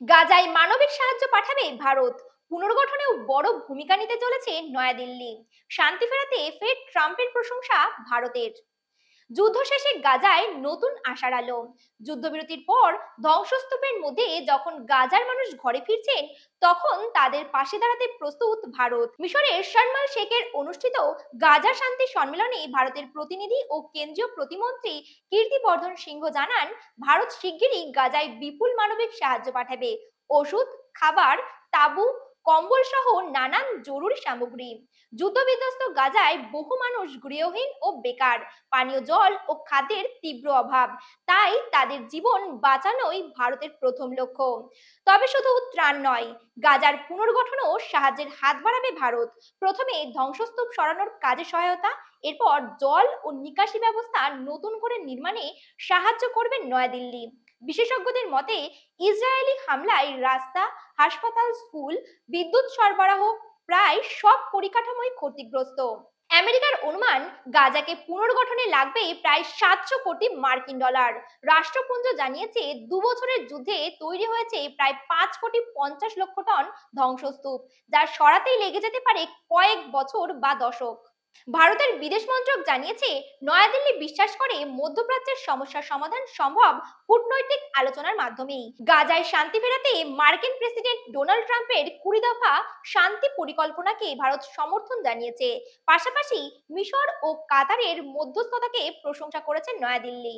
গাজায় মানবিক সাহায্য পাঠাবে ভারত। পুনর্গঠনেও বড় ভূমিকা নিতে চলেছে নয়াদিল্লি। শান্তি ফেরাতে ফের ট্রাম্পের প্রশংসা ভারতের। যুদ্ধ শেষে গাজায় নতুন আশার আলো। যুদ্ধবিরতির পর ধ্বংসস্তূপের মধ্যে যখন গাজার মানুষ ঘরে ফিরছেন, তখন তাদের পাশে দাঁড়াতে প্রস্তুত ভারত। মিশরের শর্মাল শেখের অনুষ্ঠিত গাজা শান্তি সম্মেলনে ভারতের প্রতিনিধি ও কেন্দ্রীয় প্রতিমন্ত্রী কীর্তিবর্ধন সিংহ জানান, ভারত শিগগিরই গাজায় বিপুল মানবিক সাহায্য পাঠাবে। ওষুধ, খাবার, তাঁবু কম্বল সহ নানান জরুরি সামগ্রী। যুদ্ধবিধ্বস্ত গাজায় বহু মানুষ গৃহহীন ও বেকার। পানীয় জল ও খাদ্যের তীব্র অভাব। তাই তাদের জীবন বাঁচানোই ভারতের প্রথম লক্ষ্য। তবে শুধু ত্রাণ নয়, গাজার পুনর্গঠনও সাহায্যের হাত বাড়াবে ভারত। প্রথমে ধ্বংসস্তূপ সরানোর কাজে সহায়তা, এরপর জল ও নিকাশি ব্যবস্থা নতুন করে নির্মাণে সাহায্য করবে নয়াদিল্লি। বিশেষজ্ঞদের মতে, ইসরায়েলি হামলায় রাস্তা, হাসপাতাল, স্কুল, বিদ্যুৎ সরবরাহ প্রায় সব পরিকাঠামোই ক্ষতিগ্রস্ত। আমেরিকার অনুমান, গাজাকে পুনর্গঠনে লাগবে প্রায় সাতশো কোটি মার্কিন ডলার। রাষ্ট্রপুঞ্জ জানিয়েছে দু বছরের যুদ্ধে তৈরি হয়েছে প্রায় পাঁচ কোটি পঞ্চাশ লক্ষ টন ধ্বংসস্তূপ, যা সরাতেই লেগে যেতে পারে কয়েক বছর বা দশক। ভারতের বিদেশ মন্ত্রক জানিয়েছে, নয়াদিল্লি বিশ্বাস করে মধ্যপ্রাচ্যের সমস্যার সমাধান সম্ভব কূটনৈতিক আলোচনার মাধ্যমেই। গাজায় শান্তি ফেরাতে মার্কিন প্রেসিডেন্ট ডোনাল্ড ট্রাম্পের কুড়ি দফা শান্তি পরিকল্পনাকে ভারত সমর্থন জানিয়েছে। পাশাপাশি মিশর ও কাতারের মধ্যস্থতাকে প্রশংসা করেছে নয়াদিল্লি।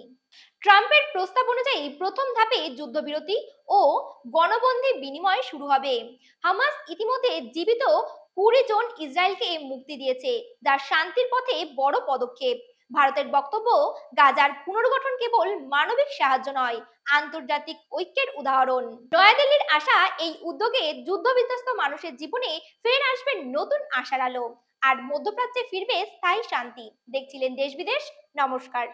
ট্রাম্পের প্রস্তাব অনুযায়ী প্রথম ধাপে যুদ্ধবিরতি ও গণবন্দী বিনিময় শুরু হবে। হামাস ইতিমধ্যে জীবিত কুড়ি জন ইসরায়েলকে এই মুক্তি দিয়েছে যা শান্তির পথে বড় পদক্ষেপ। ভারতের বক্তব্য, গাজার পুনর্গঠন কেবল মানবিক সাহায্য নয়, আন্তর্জাতিক ঐক্যের উদাহরণ। নয়াদিল্লির আশা, এই উদ্যোগে যুদ্ধবিধ্বস্ত মানুষের জীবনে ফের আসবে নতুন আশার আলো। আর মধ্যপ্রাচ্যে ফিরবে স্থায়ী শান্তি। দেখছিলেন দেশ বিদেশ, নমস্কার।